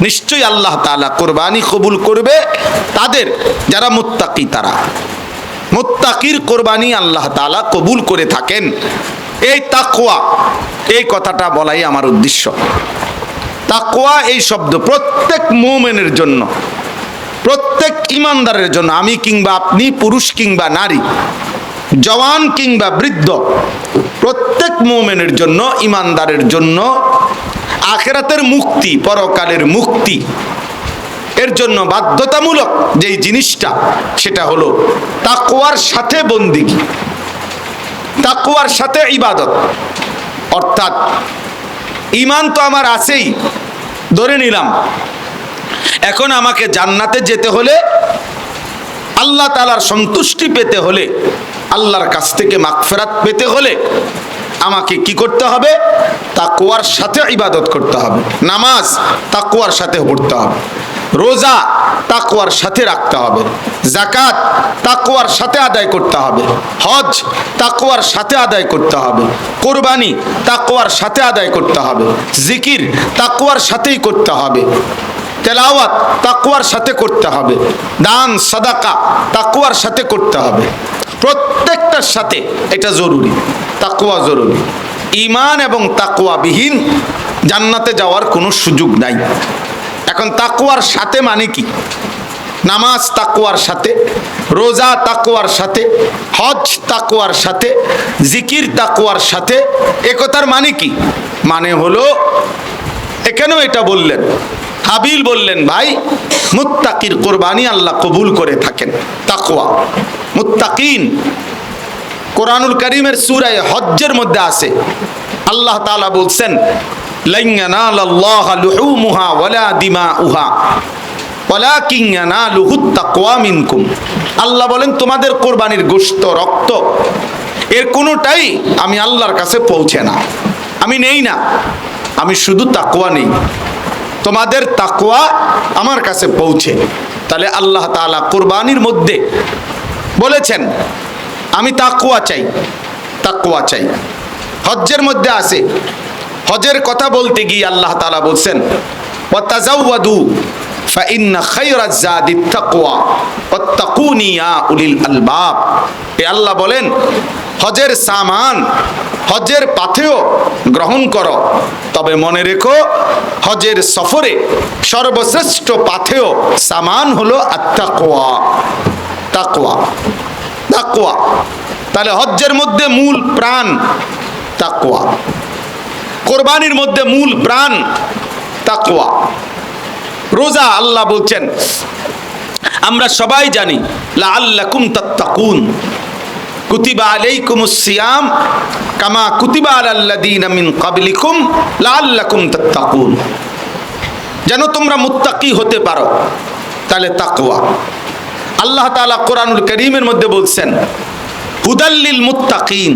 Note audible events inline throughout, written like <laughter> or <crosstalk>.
নিশ্চয়ই আল্লাহ তাআলা কোরবানি কবুল করবে তাদের, যারা মোত্তাকি তারা। মোত্তাকির কোরবানি আল্লাহ তাআলা কবুল করে থাকেন। এই তাকওয়া, এই কথাটা বলাই আমার উদ্দেশ্য। তাকওয়া এই শব্দ প্রত্যেক মোমেনের জন্য, প্রত্যেক ইমানদারের জন্য, আমি কিংবা আপনি, পুরুষ কিংবা নারী জওয়ান কিংবা বৃদ্ধ, প্রত্যেক মুমিনের জন্য, ইমানদারের জন্য, আখেরাতের মুক্তি, পরকালের মুক্তি। এর জন্য বাধ্যতামূলক যেই জিনিসটা, সেটা হলো তাকওয়ার সাথে বন্দিগি। তাকওয়ার সাথে ইবাদত। অর্থাৎ ইমান তো আমার আছেই, ধরে নিলাম। এখন আমাকে জান্নাতে যেতে হলে, আল্লাহ তালার সন্তুষ্টি পেতে হলে আল্লাহর কাছ থেকে মাগফেরাত পেতে হলে আমাকে কি করতে হবে? তাকুয়ার সাথে ইবাদত করতে হবে। নামাজ তাকুয়ার সাথে পড়তে হবে। রোজা তাকুয়ার সাথে রাখতে হবে। জাকাত তাকুয়ার সাথে আদায় করতে হবে। হজ তাকুয়ার সাথে আদায় করতে হবে। কোরবানি তাকুয়ার সাথে আদায় করতে হবে। জিকির তাকুয়ার সাথেই করতে হবে। তেলাওয়াত তাকুয়ার সাথে করতে হবে। দান, সাদাকা তাকুয়ার সাথে করতে হবে। প্রত্যেকটার সাথে এটা জরুরি তাকুয়া জরুরি। ইমান এবং তাকুয়া বিহীন জান্নাতে যাওয়ার কোনো সুযোগ নাই। এখন তাকুয়ার সাথে মানে কি? নামাজ তাকুয়ার সাথে, রোজা তাকুয়ার সাথে, হজ তাকুয়ার সাথে, জিকির তাকুয়ার সাথে, একতার মানে কি? মানে হলো, এখানেও এটা বললেন হাবিল বললেন, ভাই, মুত্তাকির কোরবানি আল্লাহ কবুল করে থাকেন। তাকওয়া। মুত্তাকিন, কোরআনুল করিমের সুরায় হজ্জের মধ্যে আছে। আল্লাহ তাআলা বলছেন আল্লাহ বলেন, তোমাদের কোরবানির গোশত, রক্ত, এর কোনোটাই আমি আল্লাহর কাছে পৌঁছে না। আমি নেই না। আমি শুধু তাকওয়া নেই। তোমাদের তাকুয়া আমার কাছে পৌঁছে। তাহলে আল্লাহ তালা কোরবানির মধ্যে বলেছেন, আমি তাকুয়া চাই তাকুয়া চাই। হজ্জের মধ্যে আছে। হজের কথা বলতে গিয়ে আল্লাহ তালা বলছেন ফাইন্না খায়রাজ জাদিত তাকওয়া, ওয়াত্তাকুনি ইয়া উলিল আলবাব। এ আল্লাহ বলেন, হজের সামান, হজের পাথেও গ্রহণ করো। তবে মনে রেখো, হজের সফরে সর্বশ্রেষ্ঠ পাথেও সামান হলো আত্মাকোয়া তাকওয়া। তাকওয়া। তাহলে হজ্জের মধ্যে মূল প্রাণ তাকওয়া। কোরবানির মধ্যে মূল প্রাণ তাকওয়া। রোজা আল্লাহ বলছেন, আমরা সবাই জানি তাত্তাকুন। কুতিবা কামা কুতিবা মিন তাত্তাকুন। যেন তোমরা মুত্তাকি হতে পারো, তাহলে তাকওয়া। আল্লাহ তাআলা কোরআনুল কারীমের মধ্যে বলছেন হুদাল্লিল মুত্তাকিন,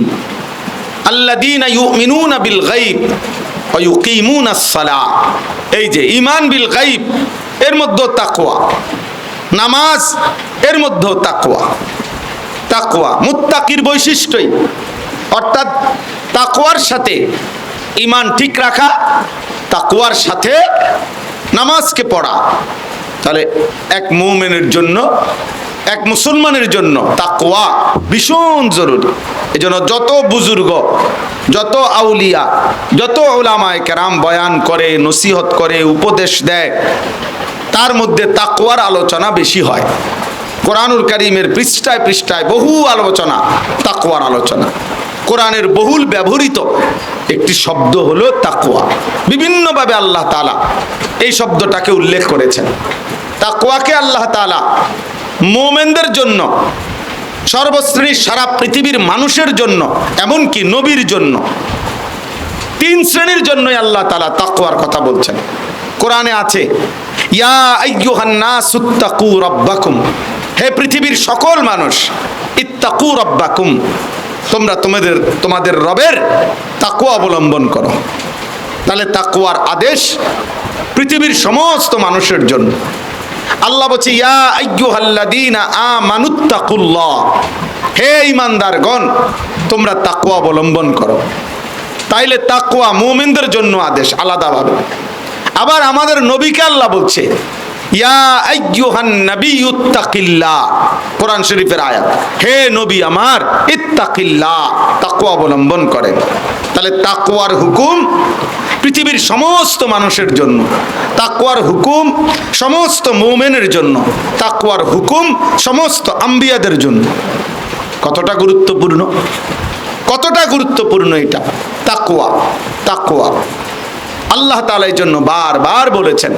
আল্লাযীনা ইউমিনুনা বিল গায়ব। এই যে ঈমান বিল গায়ব, এর মধ্যে তাকওয়া। নামাজ, এর মধ্যেও তাকওয়া। তাকওয়া, মুত্তাকির বৈশিষ্ট্যই। অর্থাৎ তাকওয়ার সাথে ইমান ঠিক রাখা, তাকওয়ার সাথে নামাজকে পড়া। তাহলে এক মুমিনের জন্য এক মুসলমানের জন্য তাকোয়া ভীষণ জরুরি। এই জন্য যত বুজুর্গ, যত আউলিয়া, যত ওলামায় কেরাম বয়ান করে, নসিহত করে, উপদেশ দেয়, তার মধ্যে তাকোয়ার আলোচনা বেশি হয়। কোরআনুল করিমের পৃষ্ঠায় পৃষ্ঠায় বহু আলোচনা তাকোয়ার আলোচনা। কোরআনের বহুল ব্যবহৃত একটি শব্দ হলো তাকোয়া বিভিন্নভাবে আল্লাহ তাআলা এই শব্দটাকে উল্লেখ করেছেন। তাকোয়াকে আল্লাহ তাআলা মোমেনদের জন্য, সর্বশ্রেণীর সারা পৃথিবীর মানুষের জন্য, এমনকি নবীর জন্য, তিন শ্রেণির জন্যই আল্লাহ তালা তাকুয়ার কথা বলছেন। কোরআনে আছে হে পৃথিবীর সকল মানুষ, ইত্তাকু রাব্বাকুম। তোমরা তোমাদের তোমাদের রবের তাকুয়া অবলম্বন করো। তাহলে তাকুয়ার আদেশ পৃথিবীর সমস্ত মানুষের জন্য। আল্লাহ বলছে, ইয়া আইয়ুহাল্লাযীনা আমানুত্তাকুল্লাহ। হে ঈমানদারগণ, তোমরা তাকুয়া অবলম্বন করো। তাইলে তাকুয়া মুমিনদের জন্য আদেশ আলাদাভাবে। আবার আমাদের নবীকে আল্লাহ বলছে, ইয়া আইয়ুহান নাবিয়ুত্তাকিল্লাহ কোরআন শরীফের আয়াত, হে নবী আমার, ইত্তাকিল্লাহ। তাকওয়া অবলম্বন করেন তাহলে তাকওয়ার হুকুম পৃথিবীর সমস্ত মানুষের জন্য। তাকওয়ার হুকুম সমস্ত মুমিনের জন্য। তাকওয়ার হুকুম সমস্ত আম্বিয়াদের জন্য। কতটা গুরুত্বপূর্ণ? কতটা গুরুত্বপূর্ণ এটা? তাকওয়া তাকওয়া। আল্লাহ এই জন্য বারবার বলেছেন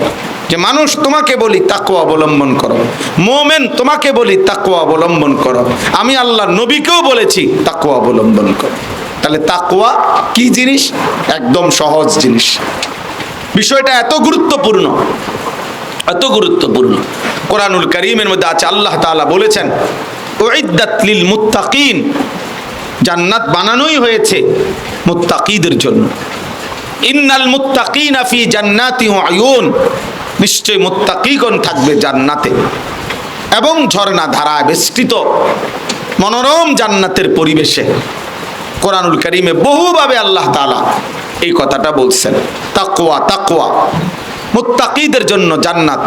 যে, মানুষ তোমাকে বলি তাকওয়া অবলম্বন করো। মোমেন তোমাকে বলি তাকওয়া অবলম্বন করো। আমি আল্লাহ নবীকেও বলেছি তাকওয়া অবলম্বন করো। তাহলে তাকওয়া কি জিনিস? একদম সহজ জিনিস। বিষয়টা এত গুরুত্বপূর্ণ এত গুরুত্বপূর্ণ। কোরআনুল করিমের মধ্যে আছে, আল্লাহ তাআলা বলেছেন, উইদ্দাত লিল মুত্তাকিন জান্নাত বানানোই হয়েছে মুত্তাকিদের জন্য। ইন্নাল মুত্তাকিনা ফি জান্নাতি আয়ুন নিশ্চয় মুত্তাকিগণ থাকবে জান্নাতে। এবং ঝর্ণা ধারায় বেষ্টিত মনোরম জান্নাতের পরিবেশে। কোরআনুল করিমে বহুভাবে আল্লাহ তাআলা এই কথাটা বলছেন। তাকোয়া তাকওয়া। মুত্তাকিদের জন্য জান্নাত।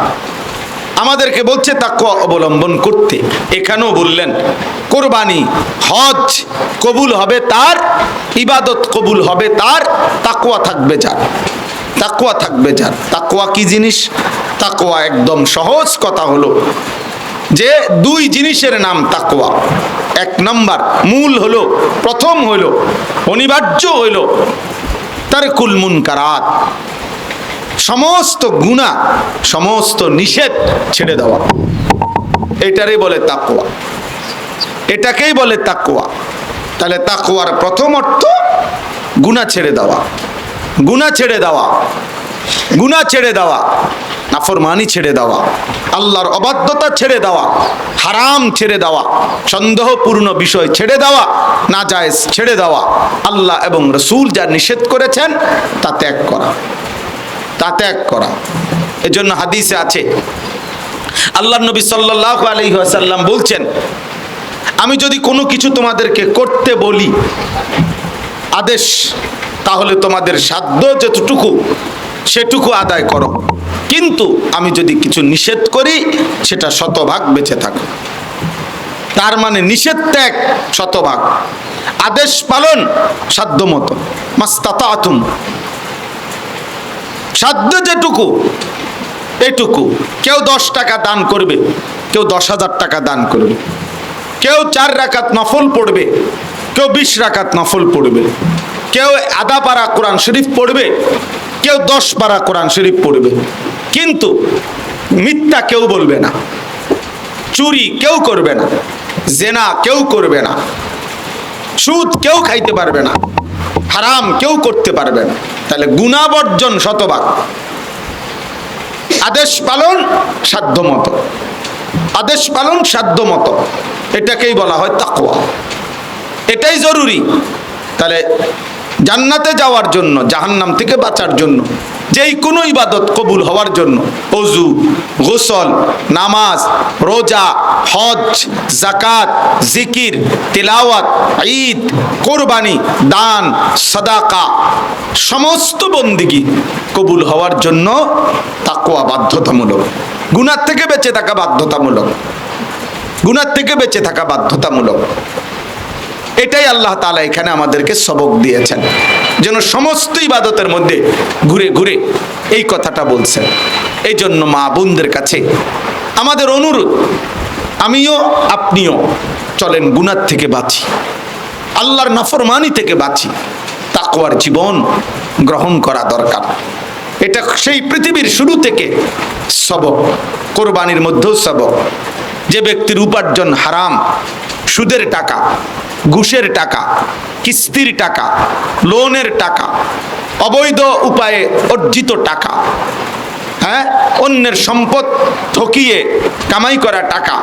আমাদেরকে বলছে তাকওয়া অবলম্বন করতে। এখানেও বললেন, কোরবানি হজ কবুল হবে তার, ইবাদত কবুল হবে তার, তাকওয়া থাকবে যার। তাকওয়া থাকবে যার। তাকওয়া কি জিনিস? তাকওয়া একদম সহজ কথা হলো যে দুই জিনিসের নাম তাকওয়া। এক নাম্বার, মূল হলো, প্রথম হলো, অনিবার্য হইল তার কুলমুন মুনকারাত। সমস্ত গুণা সমস্ত নিষেধ ছেড়ে দেওয়া। এটারই বলে তাকুয়া এটাকেই বলে তাকুয়া তাহলে তাকুয়ার প্রথম অর্থ গুণা ছেড়ে দেওয়া। গুণা ছেড়ে দেওয়া। গুণা ছেড়ে দেওয়া, নাফরমানি ছেড়ে দেওয়া, আল্লাহর অবাধ্যতা ছেড়ে দেওয়া, হারাম ছেড়ে দেওয়া, সন্দেহপূর্ণ বিষয় ছেড়ে দেওয়া না জায়েজ ছেড়ে দেওয়া, আল্লাহ এবং রসুল যা নিষেধ করেছেন তা ত্যাগ করা, তা ত্যাগ করা। এজন্য হাদিসে আছে, আল্লাহ নবী সাল্লাহ আলহিহাসাল্লাম বলছেন, আমি যদি কোনো কিছু তোমাদেরকে করতে বলি, আদেশ, তাহলে তোমাদের সাধ্য যতটুকু সেটুকু আদায় করো। কিন্তু আমি যদি কিছু নিষেধ করি, সেটা শতভাগ বেঁচে থাকো। তার মানে নিষেধ ত্যাগ শতভাগ। আদেশ পালন সাধ্য মতো। আতুম সাধ্য যেটুকু, এটুকু। কেউ দশ টাকা দান করবে, কেউ দশ হাজার টাকা দান করবে। কেউ চার রাকাত নফল পড়বে, কেউ বিশ রাকাত নফল পড়বে। কেউ আধা পারা কোরআন শরীফ পড়বে কেউ দশ পারা কোরআন শরীফ পড়বে, কিন্তু মিথ্যা কেউ বলবে না, চুরি কেউ করবে না, জেনা কেউ করবে না, সুদ কেউ খাইতে পারবে না, হারাম কেউ করতে পারবে না। তাহলে গুণাবর্জন শতভাগ। আদেশ পালন সাধ্য মতো আদেশ পালন সাধ্য মতো এটাকেই বলা হয় তাকওয়া। এটাই জরুরি। তাহলে জান্নাতে যাওয়ার জন্য, জাহান্নাম থেকে বাঁচার জন্য, যেই কোনো ইবাদত কবুল হওয়ার জন্য, অজু, গোসল, নামাজ, রোজা, হজ জাকাত জিকির, তেলাওয়াত, ঈদ, কোরবানি, দান, সদাকা, সমস্ত বন্দিগি কবুল হওয়ার জন্য তাকওয়া বাধ্যতামূলক। গুনার থেকে বেঁচে থাকা বাধ্যতামূলক। গুনার থেকে বেঁচে থাকা বাধ্যতামূলক। এটাই আল্লাহ তালা এখানে আমাদেরকে সবক দিয়েছেন। যেন সমস্ত ইবাদতের মধ্যে ঘুরে ঘুরে এই কথাটা বলছেন। এই জন্য মা বোনদের কাছে আমাদের অনুরোধ, আমিও আপনিও চলেন গুনার থেকে বাঁচি, আল্লাহর নাফরমানি থেকে বাঁচি, তাকওয়ার জীবন গ্রহণ করা দরকার। এটা সেই পৃথিবীর শুরু থেকে সবক, কোরবানির মধ্যেও সবক। যে ব্যক্তির উপার্জন হারাম, সুদের টাকা ঘুষের টাকা, কিস্তির টাকা, লোনের টাকা, অবৈধ উপায়ে অর্জিত টাকা হ্যাঁ? অন্যের সম্পদ ঠকিয়ে কামাই করা টাকা,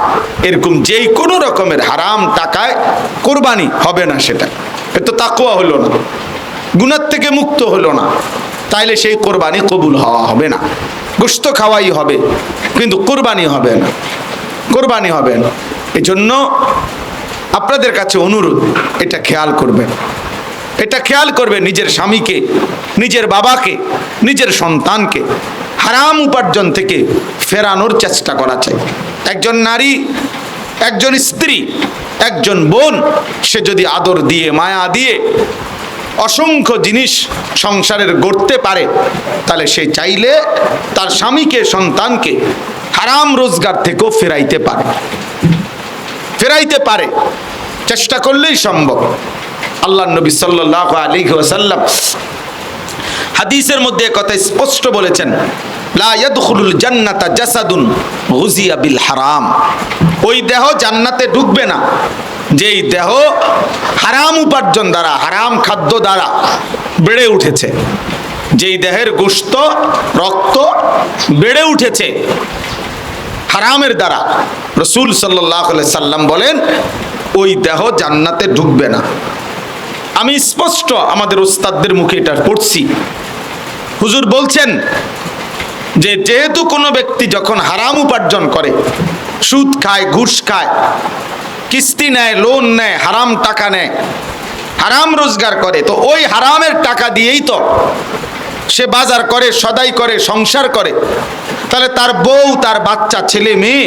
এরকম যেই কোনো রকমের হারাম টাকায় কোরবানি হবে না সেটা। এ তো তাকুয়া হলো না গুণার থেকে মুক্ত হলো না, তাইলে সেই কোরবানি কবুল হওয়া হবে না। গোস্ত খাওয়াই হবে, কিন্তু কোরবানি হবে না, কোরবানি হবে না। এই জন্য আপনাদের কাছে অনুরোধ, এটা খেয়াল করবেন। এটা খেয়াল করবে নিজের স্বামীকে, নিজের বাবাকে, নিজের সন্তানকে। হারাম উপার্জন থেকে ফেরানোর চেষ্টা করা চাই। একজন নারী, একজন স্ত্রী, একজন বোন, সে যদি আদর দিয়ে, মায়া দিয়ে অসংখ্য জিনিস সংসারের গড়তে পারে, তাহলে সে চাইলে তার স্বামীকে, সন্তানকে হারাম রোজগার থেকেও ফেরাইতে পারে। ফেরাইতে পারে। চেষ্টা করলেই সম্ভব। আল্লাহ নবী সাল্লাহ আলী ওয়াসাল্লাম হাদিসের মধ্যে কথা স্পষ্ট বলেছেন, লা ইয়াদখুলুল জান্নাতা জাসাদুন গুজিয়া বিল হারাম। ওই দেহ জান্নাতে ঢুকবে না। যেই দেহ হারাম উপার্জন দ্বারা, হারাম খাদ্য দ্বারা বেড়ে উঠেছে। যেই দেহের গোস্ত রক্ত বেড়ে উঠেছে হারামের দ্বারা। রসুল সাল্লাহ সাল্লাম বলেন ওই দেহ জান্নাতে ঢুকবে না। আমি স্পষ্ট আমাদের ওস্তাদদের মুখে এটা পড়ছি। হুজুর বলছেন যে যেহেতু কোনো ব্যক্তি যখন হারাম উপার্জন করে, সুদ খায়, ঘুষ খায়, কিস্তি নেয়, লোন নেয়, হারাম টাকা নেয়, হারাম রোজগার করে, তো ওই হারামের টাকা দিয়েই তো সে বাজার করে, সদাই করে, সংসার করে, তাহলে তার বউ, তার বাচ্চা, ছেলে, মেয়ে,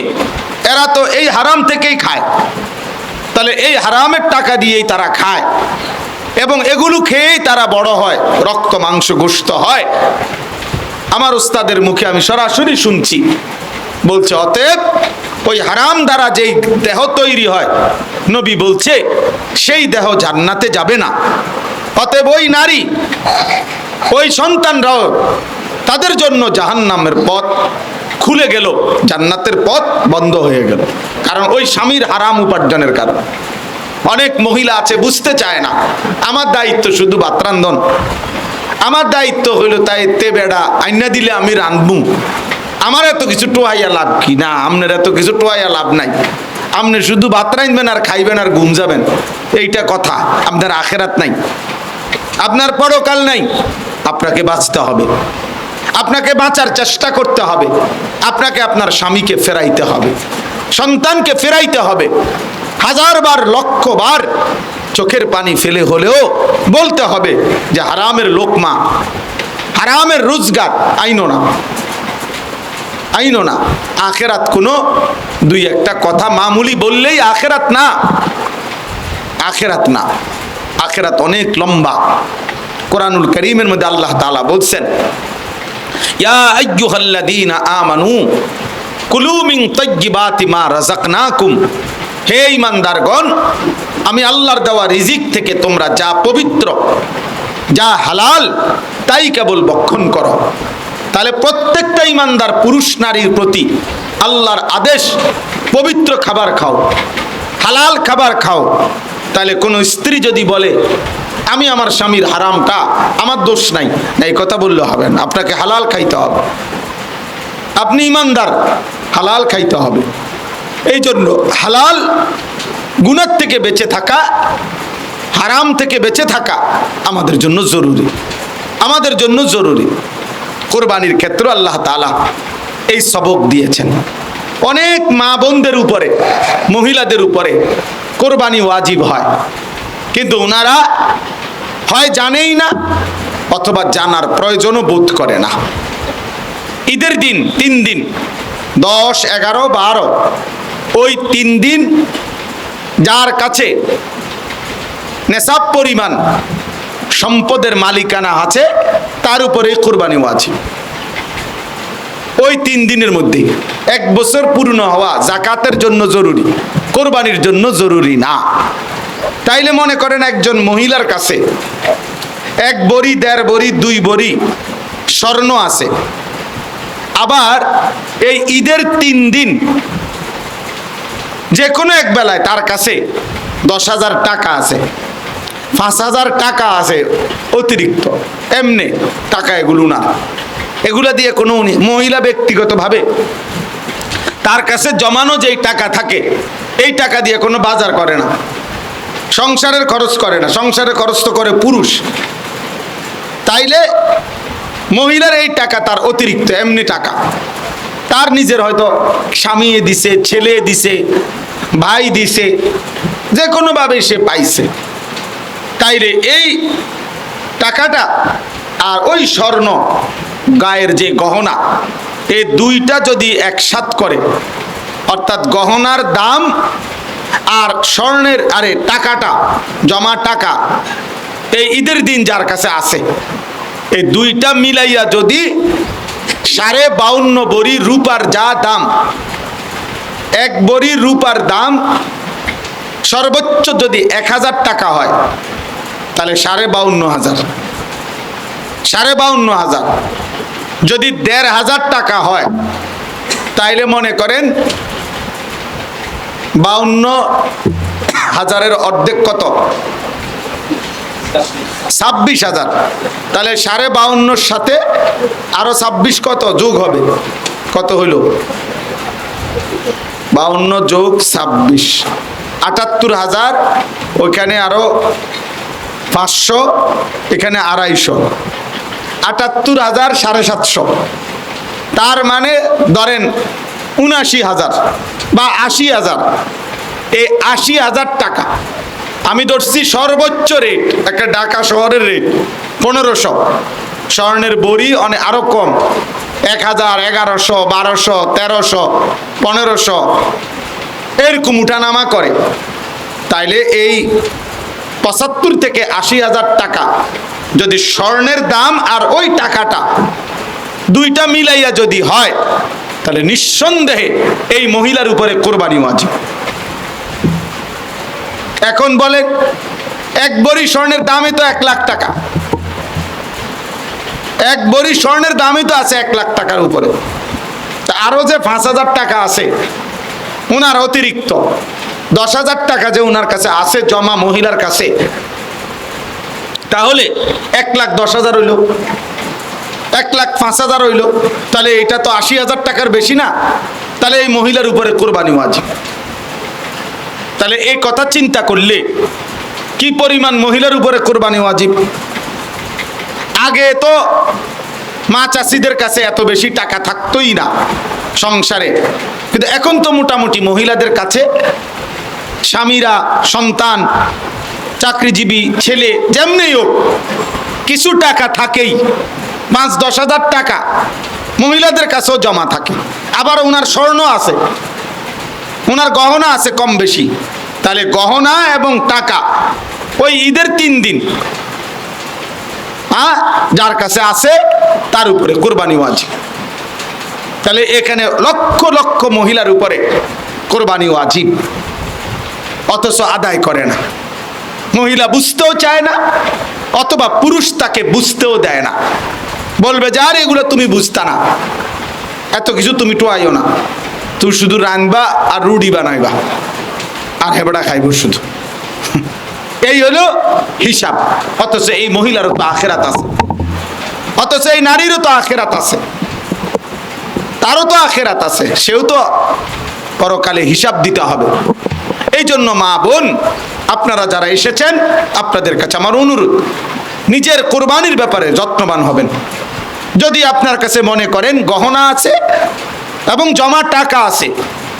এরা তো এই হারাম থেকেই খায়। তাহলে এই হারামের টাকা দিয়েই তারা খায়। এবং এগুলো খেয়েই তারা বড় হয়, রক্ত, মাংস গোস্ত হয়। আমার ওস্তাদের মুখে আমি সরাসরি শুনছি। বলছে, অতএব ওই হারাম দ্বারা যেই দেহ তৈরি হয়, নবী বলছে, সেই দেহ জান্নাতে যাবে না। অতএব ওই নারী, ওই সন্তানরাও তাদের জন্য জাহান্নামের পথ খুলে গেল, জান্নাতের পথ বন্ধ হয়ে গেল। কারণ ওই স্বামীর হারাম উপার্জনের কারণ। অনেক মহিলা আছে, বুঝতে চায় না। আমার দায়িত্ব শুধু বাত্রান্দন আমার দায়িত্ব হইল তাই তে বেড়া, আইনা দিলে আমি রান্ধবু আমার এত কিছু টোয়াইয়া লাভ কি? না, আপনার এত কিছু টোয়াইয়া লাভ নাই। আপনি শুধু ভাত রাঁধবেন আর খাইবেন আর ঘুম যাবেন এইটা কথা। আপনার আখেরাত নাই। আপনার পরকাল নাই। আপনাকে বাঁচতে হবে। আপনাকে বাঁচার চেষ্টা করতে হবে। আপনাকে আপনার স্বামীকে ফেরাইতে হবে। সন্তানকে ফেরাইতে হবে। হাজারবার লক্ষ বার চোখের পানি ফেলে হলেও বলতে হবে যে হারামের লোকমা হারামের রোজগার আইনো না। আইনো না। আখেরাত কোনো দুই একটা কথা মামুলি বললেই আখেরাত না। আখেরাত না। আখেরাত অনেক লম্বা। কোরআনুল করিমের মধ্যে আল্লাহ তাআলা বলছেন, ইয়া আইয়ুহাল্লাযীনা আমানু কুলু মিন তাইয়্যিবাতি মা রাযাকনাকুম। হে ঈমানদারগণ, আমি আল্লাহর দেওয়া রিজিক থেকে তোমরা যা পবিত্র, যা হালাল, তাই কেবল বক্ষণ করো। তাহলে প্রত্যেকটা ইমানদার পুরুষ নারীর প্রতি আল্লাহর আদেশ, পবিত্র খাবার খাও, হালাল খাবার খাও। তাহলে কোনো স্ত্রী যদি বলে, আমি আমার স্বামীর হারামটা, আমার দোষ নাই। এই কথা বললে হবে না। আপনাকে হালাল খাইতে হবে। আপনি ইমানদার হালাল খাইতে হবে। এই জন্য হালাল গুণার থেকে বেঁচে থাকা, হারাম থেকে বেঁচে থাকা আমাদের জন্য জরুরি। আমাদের জন্য জরুরি। কোরবানির ক্ষেত্রে আল্লাহ তালা এই সবক দিয়েছেন। অনেক মা বোনদের উপরে, মহিলাদের উপরে কোরবানি ওয়াজিব হয়। কিন্তু ওনারা হয় জানেই না অথবা জানার প্রয়োজনও বোধ করে না। ঈদের দিন, তিন দিন দশ, এগারো, বারো। ওই তিন দিন যার কাছে নেশাব পরিমাণ সম্পদের মালিকানা আছে, তার উপরে কোরবানি ওয়াজিব ওই তিন দিনের মধ্যে এক বছর পূর্ণ হওয়া জাকাতের জন্য জরুরি, কোরবানির জন্য জরুরি না। তাইলে মনে করেন একজন মহিলার কাছে এক বড়ি, দেড় বড়ি, দুই বড়ি স্বর্ণ আছে। আবার এই ঈদের তিন দিন যে কোনো এক বেলায় তার কাছে দশ হাজার টাকা আছে, পাঁচ হাজার টাকা আছে অতিরিক্ত। এমনি টাকা এগুলো না। এগুলা দিয়ে কোনো মহিলা ব্যক্তিগতভাবে তার কাছে জমানো যেই টাকা থাকে, এই টাকা দিয়ে কোনো বাজার করে না। সংসারের খরচ করে না। সংসারের খরচ তো করে পুরুষ। তাইলে মহিলার এই টাকা তার অতিরিক্ত, এমনি টাকা। তার নিজের হয়তো স্বামী দিছে, ছেলে দিছে, ভাই দিছে, যে কোনোভাবে সে পাইছে। তাইলে এই টাকাটা আর ওই স্বর্ণ গায়ের যে গহনা এই দুইটা যদি একসাথ করে, অর্থাৎ গহনার দাম আর স্বর্ণের আরে টাকাটা, জমা টাকা, এই ঈদের দিন যার কাছে আছে এই দুইটা মিলাইয়া যদি সাড়ে বাউন্ন বড়ি রূপার যা দাম, এক বড়ি রূপার দাম সর্বোচ্চ যদি এক হাজার টাকা হয়, তাহলে সাড়ে বাউন্ন হাজার। সাড়ে বাউন্ন হাজার। যদি দেড় হাজার টাকা হয়, তাইলে মনে করেন বাউন্ন হাজারের অর্ধেক কত? ছাব্বিশ হাজার। তাহলে সাড়ে বাউন্নর সাথে আরও ছাব্বিশ কত? যোগ হবে। কত হইল? বাউন্ন যোগ ছাব্বিশ। আটাত্তর হাজার, ওইখানে আরও পাঁচশো, এখানে আড়াইশো। আটাত্তর হাজার সাড়ে সাতশো। তার মানে ধরেন উনাশি হাজার বা আশি হাজার। এই আশি হাজার টাকা আমি ধরছি সর্বোচ্চ রেট একটা ঢাকা শহরের রেট পনেরোশো। স্বর্ণের বড়ি অনেক আরও কম, এক হাজার, এগারোশো, বারোশো, তেরোশো, পনেরোশো। এরকম উঠানামা করে। তাইলে এই পঁচাত্তর থেকে আশি হাজার টাকা, যদি স্বর্ণের দাম আর ওই টাকাটা দুইটা মিলাইয়া যদি হয়, তাহলে নিঃসন্দেহে এই মহিলার উপরে কোরবানি ওয়াজিব। এখন বলে, এক বড়ি স্বর্ণের দামই তো এক লাখ টাকা। এক বড়ি স্বর্ণের দামই তো আছে এক লাখ টাকার উপরে। তা আরও যে পাঁচ হাজার টাকা আছে ওনার অতিরিক্ত। দশ হাজার টাকা যে ওনার কাছে আছে, জমা মহিলার কাছে, তাহলে এক লাখ দশ হাজার হইল। এক লাখ পাঁচ হাজার হইল। তাহলে এটা তো আশি হাজার টাকার বেশি না। তাহলে এই মহিলার উপরে কোরবানি ওয়াজিব। তাহলে এই কথা চিন্তা করলে কি পরিমাণ মহিলার উপরে কোরবানি ওয়াজিব? আগে তো মা চাষিদের কাছে এত বেশি টাকা থাকতোই না সংসারে। কিন্তু এখন তো মোটামুটি মহিলাদের কাছে স্বামীরা, সন্তান, চাকরিজীবী, ছেলে যেমনি হোক, কিছু টাকা থাকেই। পাঁচ দশ হাজার টাকা মহিলাদের কাছেও জমা থাকে। আবার ওনার স্বর্ণ আছে। ওনার গহনা আছে কম বেশি। তাহলে গহনা এবং টাকা, ওই ঈদের তিন দিন। হ্যাঁ যার কাছে আছে, তার উপরে কোরবানি ওয়াজিব তাহলে এখানে লক্ষ লক্ষ মহিলার উপরে কোরবানি ওয়াজিব অথচ আদায় করে না। মহিলা বুঝতেও চায় না, অথবা পুরুষ তাকে বুঝতেও দেয় না। বলবে যে আর এগুলো তুমি বুঝতা না, এত কিছু তুমি টোয়াইও না। তুই শুধু রানবা আর রুডি বানাইবা। আর হেবড়া খাইব শুধু। এই হলো হিসাব। অথচ এই মহিলারও তো আখেরাত আছে। অথচ এই নারীরও তো আখেরাত আছে। তারও তো আখেরাত আছে। সেও তো পরকালে হিসাব দিতে হবে। এই জন্য মা বোন, আপনারা যারা এসেছেন, আপনাদের কাছে আমার অনুরোধ, নিজের কোরবানির ব্যাপারে যত্নবান হবেন। যদি আপনার কাছে মনে করেন গহনা আছে এবং জমা টাকা আছে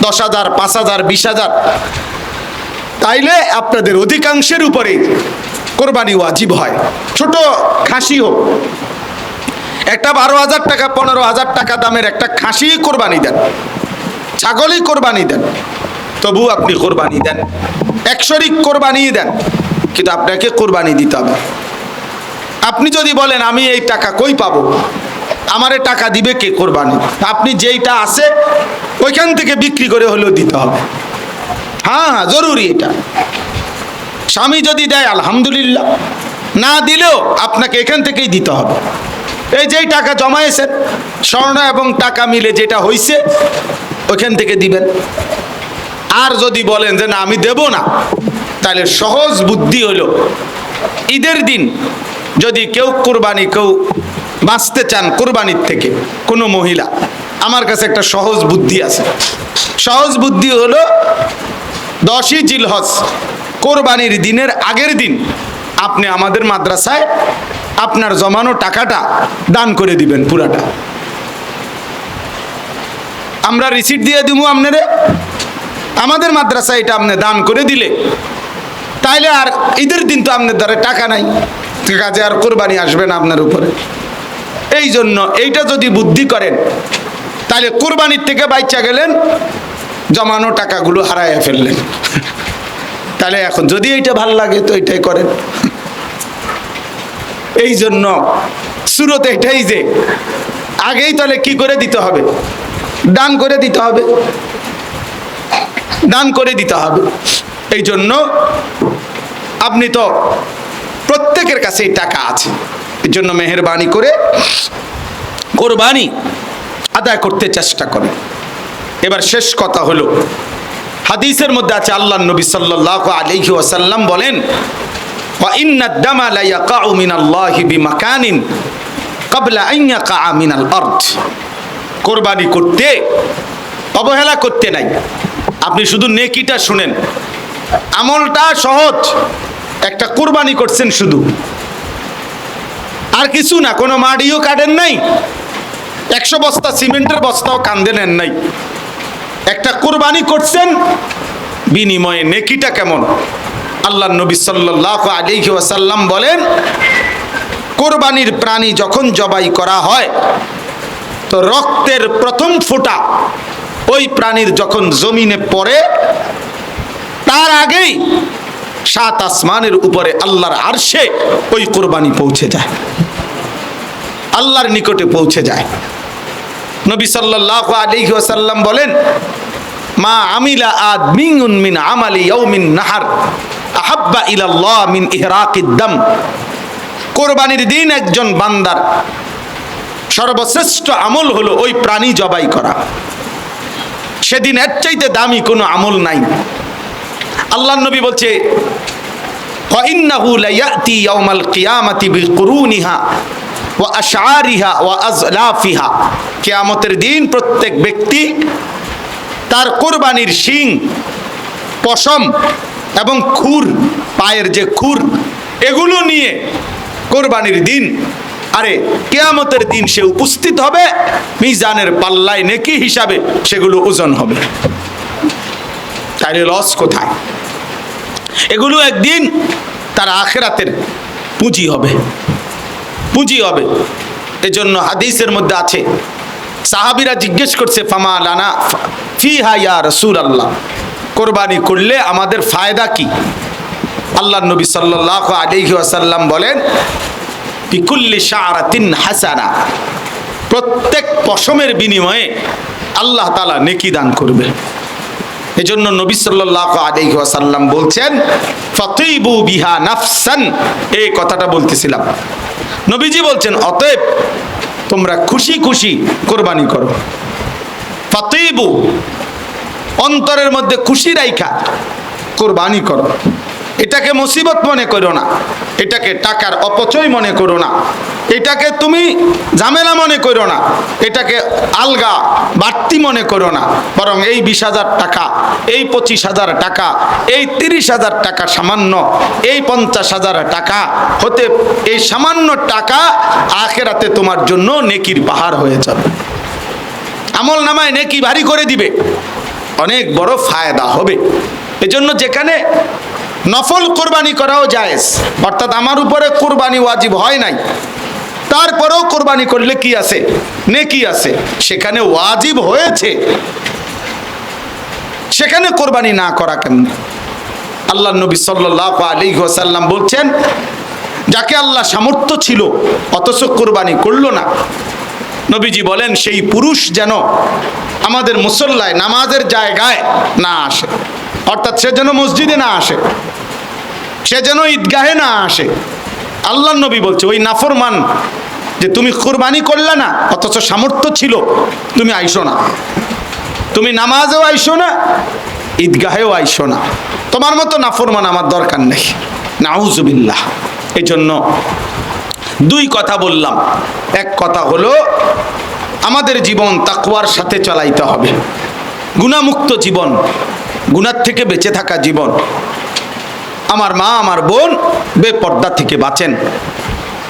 দশ হাজার পাঁচ হাজার বিশ হাজার তাইলে আপনাদের অধিকাংশের উপরে কোরবানি ওয়াজিব হয়। ছোট খাসি হোক, একটা বারো হাজার টাকা পনেরো হাজার টাকা দামের একটা খাসি কোরবানি দেন, ছাগলই কোরবানি দেন তবু আপনি কোরবানি দেন একশরিক কোরবানি দেন, কিন্তু আপনাকে কোরবানি দিতে হবে। আপনি যদি বলেন, আমি এই টাকা কই পাবো? আমারে টাকা দিবে কে কোরবানি? আপনি যেইটা আছে, ওইখান থেকে বিক্রি করে হলেও দিতে হবে। হ্যাঁ হ্যাঁ জরুরি এটা। স্বামী যদি দেয়, আলহামদুলিল্লাহ। না দিলেও আপনাকে এখান থেকেই দিতে হবে। এই যেই টাকা জমাইছেন, স্বর্ণ এবং টাকা মিলে যেটা হইছে, ওইখান থেকে দিবেন। আর যদি বলেন যে, না, আমি দেব না, তাহলে সহজ বুদ্ধি হলো। ঈদের দিন যদি কেউ কোরবানি, কেউ বাঁচতে চান কোরবানির থেকে কোনো মহিলা। আমার কাছে একটা সহজ বুদ্ধি আছে। সহজ বুদ্ধি হলো দশই জিলহজ, কোরবানির দিনের আগের দিন আপনি আমাদের মাদ্রাসায় আপনার জমানো টাকাটা দান করে দিবেন পুরাটা। আমরা রিসিট দিয়ে দিব আপনারে। আমাদের মাদ্রাসায় এটা আপনি দান করে দিলে, তাইলে আর ঈদের দিন তো আপনার দ্বারা টাকা নাই। কাজে আর কোরবানি আসবে না আপনার উপরে। এই জন্য এইটা যদি বুদ্ধি করেন, তাহলে কোরবানির থেকে বাইচা গেলেন, জমানো টাকাগুলো হারাইয়া ফেললেন। <laughs> তাহলে এখন যদি এইটা ভালো লাগে তো এটাই করেন। <laughs> এই জন্য সুরত এটাই যে, আগেই তাহলে কি করে দিতে হবে? দান করে দিতে হবে। দান করে দিতে হবে। এই জন্য আপনি তো প্রত্যেকের কাছেই টাকা আছে। এই জন্য মেহরবানি করে কোরবানি আদায় করতে চেষ্টা করে। এবার শেষ কথা হলো, হাদিসের মধ্যে আছে, আল্লাহ নবী সাল্লাল্লাহু আলাইহি ওয়াসাল্লাম বলেন কোরবানি করতে, অবহেলা করতে নাই। আপনি শুধু নেকিটা শুনেন। আমলটা সহজ, একটা কোরবানি করছেন শুধু। আর কিছু না, কোনো মাড়িও কাটেন নাই। একশো বস্তা সিমেন্টের বস্তাও কান্দে নেন নাই। একটা কোরবানি করছেন, বিনিময়ে নেকিটা কেমন? আল্লাহ নবী সাল্লাল্লাহু আলাইহি ওয়াসাল্লাম বলেন, কোরবানির প্রাণী যখন জবাই করা হয়, তো রক্তের প্রথম ফোঁটা ওই প্রাণীর যখন জমিনে পড়ে, তার আগেই সাত আসমানের উপরে আল্লাহর আরশে ওই কোরবানি পৌঁছে যায়। আল্লাহর নিকটে পৌঁছে যায় নবী সাল্লাল্লাহু আলাইহি ওয়াসাল্লাম বলেন মা আমিলা আদমিন মিন আমালি ইয়াউমিন নাহার আহাব্বা ইলাল্লাহ মিন ইহরাকিদ দাম কোরবানির দিন একজন বান্দার সর্বশ্রেষ্ঠ আমল হলো ওই প্রাণী জবাই করা সেদিন এর চাইতে দামি কোনো আমল নাই আল্লাহ নবী বলছে وإنه ليأتي يوم القيامة بقرونها ওয়া আশারিহা ও আজলাফিহা। কেয়ামতের দিন প্রত্যেক ব্যক্তি তার কোরবানির শিং, পশম এবং খুর, পায়ের যে খুর, এগুলো নিয়ে কোরবানির দিন, আরে কেয়ামতের দিন সে উপস্থিত হবে, মিজানের পাল্লায় নেকি হিসাবে সেগুলো ওজন হবে। তাহলে লস কোথায়? এগুলো একদিন তার আখেরাতের পুঁজি হবে। পুঁজি হবে। এজন্য হাদিসের মধ্যে আছে। সাহাবিরা জিজ্ঞেস করছে, ফামা লানা ফিহা ইয়া রসুল আল্লাহ কোরবানি করলে আমাদের ফায়দা কি? আল্লাহ নবী সাল্লাল্লাহু আলাইহি ওয়াসাল্লাম বলেন বিকুল্লি শাআরাতিন হাসানা। প্রত্যেক পশমের বিনিময়ে আল্লাহ তালা নেকি দান করবে। এজন্য নবী সাল্লাল্লাহু আলাইহি ওয়াসাল্লাম বলছেন, ফাতিবু বিহা নাফসান। এই কথাটা বলতেছিলাম। নবীজি বলছেন, অতএব তোমরা খুশি খুশি কোরবানি করো। ফাতিবু অন্তরের মধ্যে খুশি রাইখা কোরবানি করো। এটাকে মুসিবত মনে করো না। এটাকে টাকার অপচয় মনে করো না। এটাকে তুমি ঝামেলা মনে করো না। এটাকে আলগা বাড়তি মনে করো না। বরং এই বিশ হাজার টাকা, এই পঁচিশ হাজার টাকা, এই তিরিশ হাজার টাকা সামান্য, এই পঞ্চাশ হাজার টাকা হতে, এই সামান্য টাকা আখেরাতে তোমার জন্য নেকির পাহাড় হয়ে যাবে। আমল নামায় নেকি ভারী করে দিবে। অনেক বড় ফায়দা হবে। এজন্য যেখানে নফল কোরবানি করাও জায়েজ। অর্থাৎ আমার উপরে কোরবানি ওয়াজিব হয় নাই। তারপরেও কোরবানি করলে কি আছে? নেকি আছে। সেখানে ওয়াজিব হয়েছে। সেখানে কোরবানি না করা কেমন? আল্লাহ নবী সাল্লাল্লাহু আলাইহি ওয়াসাল্লাম বলছেন, যাকে আল্লাহ সামর্থ্য ছিল, অথচ কোরবানি করল না। নবীজি বলেন, সেই পুরুষ যেন আমাদের মুসল্লায় নামাজের জায়গায় না আসে। অর্থাৎ সে যেন মসজিদে না আসে, সে যেন ঈদগাহে না আসে। আল্লাহ নবী বলছে, ওই নাফরমান যে তুমি কোরবানি করলে না, অথচ সামর্থ্য ছিল, তুমি আইসো না। তুমি নামাজেও আইসো না, ঈদগাহেও আইসো না। তোমার মতো নাফরমান আমার দরকার নেই। নাউজুবিল্লাহ। এই জন্য দুই কথা বললাম। এক কথা হলো, আমাদের জীবন তাকুয়ার সাথে চালাইতে হবে। গুণামুক্ত জীবন গুনার থেকে বেঁচে থাকা জীবন। আমার মা, আমার বোন বেপর্দা থেকে বাঁচেন।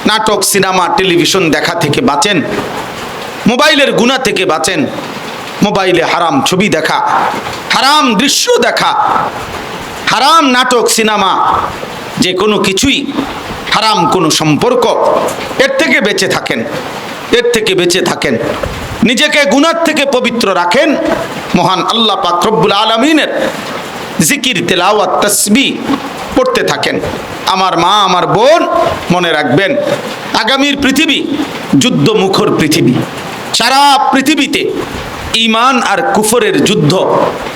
নাটক, সিনেমা, টেলিভিশন দেখা থেকে বাঁচেন। মোবাইলের গুণা থেকে বাঁচেন। মোবাইলে হারাম ছবি দেখা, হারাম দৃশ্য দেখা, হারাম নাটক, সিনেমা, যে কোনো কিছুই, হারাম কোনো সম্পর্ক, এর থেকে বেঁচে থাকেন, এর থেকে বেঁচে থাকেন। নিজেকে গুনার থেকে পবিত্র রাখেন। মহান আল্লাহ পাক রব্বুল আলমিনের জিকির, তেলাওয়াত তসবি পড়তে থাকেন। আমার মা, আমার বোন, মনে রাখবেন, আগামীর পৃথিবী যুদ্ধ মুখর পৃথিবী। সারা পৃথিবীতে ইমান আর কুফরের যুদ্ধ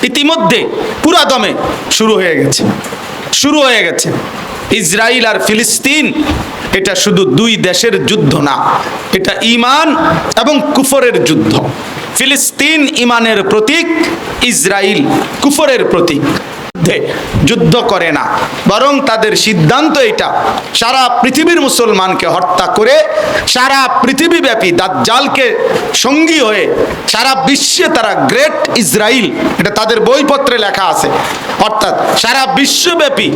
ইতিমধ্যে পুরা দমে শুরু হয়ে গেছে। শুরু হয়ে গেছে। ইসরায়েল আর ফিলিস্তিন, এটা শুধু দুই দেশের যুদ্ধ না, এটা ইমান এবং কুফরের যুদ্ধ। ফিলিস্তিন ইমানের প্রতীক ইসরায়েল কুফরের প্রতীক। যুদ্ধে যুদ্ধ করে না। বরং তাদের সিদ্ধান্ত এটা সারা পৃথিবীর মুসলমানকে হত্যা করে সারা পৃথিবীব্যাপী দাজ্জালকে সঙ্গী হয়ে সারা বিশ্বে তারা গ্রেট ইসরায়েল এটা তাদের বইপত্রে লেখা আছে, অর্থাৎ সারা বিশ্বব্যাপী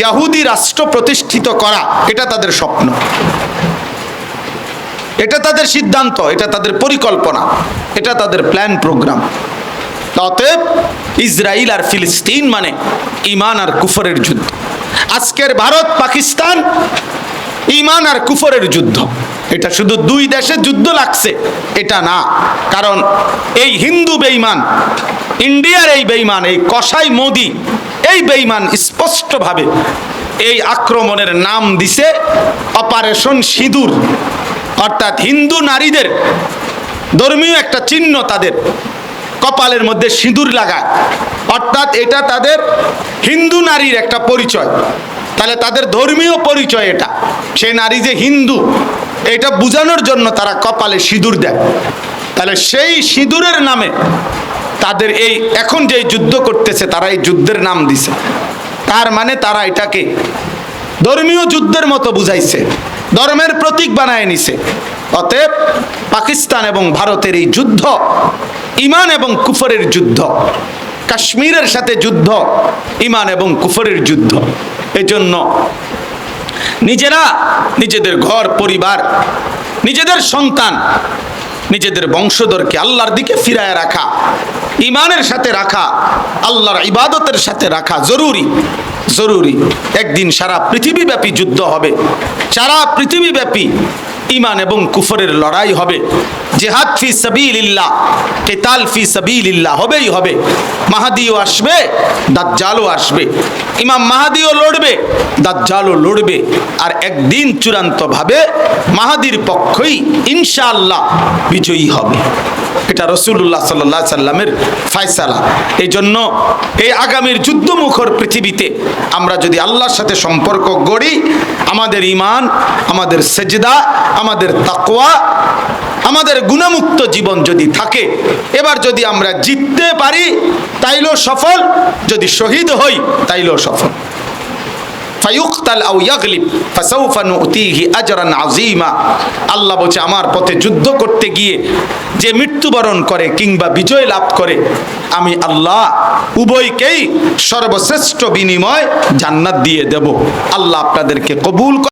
ইয়াহুদি রাষ্ট্র প্রতিষ্ঠিত করা, এটা তাদের স্বপ্ন। এটা তাদের সিদ্ধান্ত, এটা তাদের পরিকল্পনা, এটা তাদের প্ল্যান প্রোগ্রাম। অতএব ইসরায়েল আর ফিলিস্তিন মানে ইমান আর কুফরের যুদ্ধ। আজকের ভারত, পাকিস্তান, ইমান আর কুফরের যুদ্ধ। এটা শুধু দুই দেশে যুদ্ধ লাগছে, এটা না। কারণ এই হিন্দু বেঈমান, ইন্ডিয়ার এই বেঈমান, এই কসাই মোদি, এই বেঈমান স্পষ্টভাবে এই আক্রমণের নাম দিছে অপারেশন সিঁদুর। অর্থাৎ হিন্দু নারীদের ধর্মীয় একটা চিহ্ন তাদের। কপালের মধ্যে সিঁদুর লাগায়। অর্থাৎ এটা তাদের হিন্দু নারীর একটা পরিচয়। তাহলে তাদের ধর্মীয় পরিচয় এটা। সে নারী যে হিন্দু, এটা বোঝানোর জন্য তারা কপালে সিঁদুর দেয়। তাহলে সেই সিঁদুরের নামে তাদের এই এখন যে যুদ্ধ করতেছে, তারা এই যুদ্ধের নাম দিছে। তার মানে তারা এটাকে ধর্মীয় যুদ্ধের মতো বুঝাইছে। ধর্মের প্রতীক বানায় নিছে। অতএব পাকিস্তান এবং ভারতের এই যুদ্ধ ইমান এবং কুফরের যুদ্ধ। কাশ্মীরের সাথে যুদ্ধ, ইমান এবং কুফরের যুদ্ধ। এজন্য নিজেরা নিজেদের ঘর, পরিবার, নিজেদের সন্তান, নিজেদের বংশধরকে আল্লাহর দিকে ফিরায় রাখা, ইমানের সাথে রাখা, আল্লাহর ইবাদতের সাথে রাখা জরুরি জরুরি। একদিন সারা পৃথিবীব্যাপী যুদ্ধ হবে। সারা পৃথিবীব্যাপী ইমান এবং কুফরের লড়াই হবে। জেহাদ ফি সাবিলিল্লাহ, কেতাল ফি সাবিলিল্লাহ হবেই হবে। মাহাদিও আসবে, দাজ্জালও আসবে। ইমাম মাহাদিও লড়বে, দাজ্জালও লড়বে। আর একদিন চূড়ান্তভাবে মাহাদির পক্ষই ইনশাআল্লাহ বিজয়ী হবে। এটা রসুল্লাহ সাল্লাহ সাল্লামের ফায়সালা। এই জন্য এই আগামীর যুদ্ধমুখর পৃথিবীতে আমরা যদি আল্লাহর সাথে সম্পর্ক গড়ি আমাদের ইমান আমাদের সেজদা, আমাদের তাকোয়া আমাদের গুণমুক্ত জীবন যদি থাকে, এবার যদি আমরা জিততে পারি, তাইলেও সফল, যদি শহীদ হই তাইলো সফল। ফায়ুক্তাল আও ইয়াগলিব, ফাসাউফা নুতিহি আজরান আযীমা। আল্লাহ বলছে, আমার পথে যুদ্ধ করতে গিয়ে যে মৃত্যুবরণ করে কিংবা বিজয় লাভ করে, আমি আল্লাহ উভয়কেই সর্বশ্রেষ্ঠ বিনিময় জান্নাত দিয়ে দেব। আল্লাহ আপনাদেরকে কবুল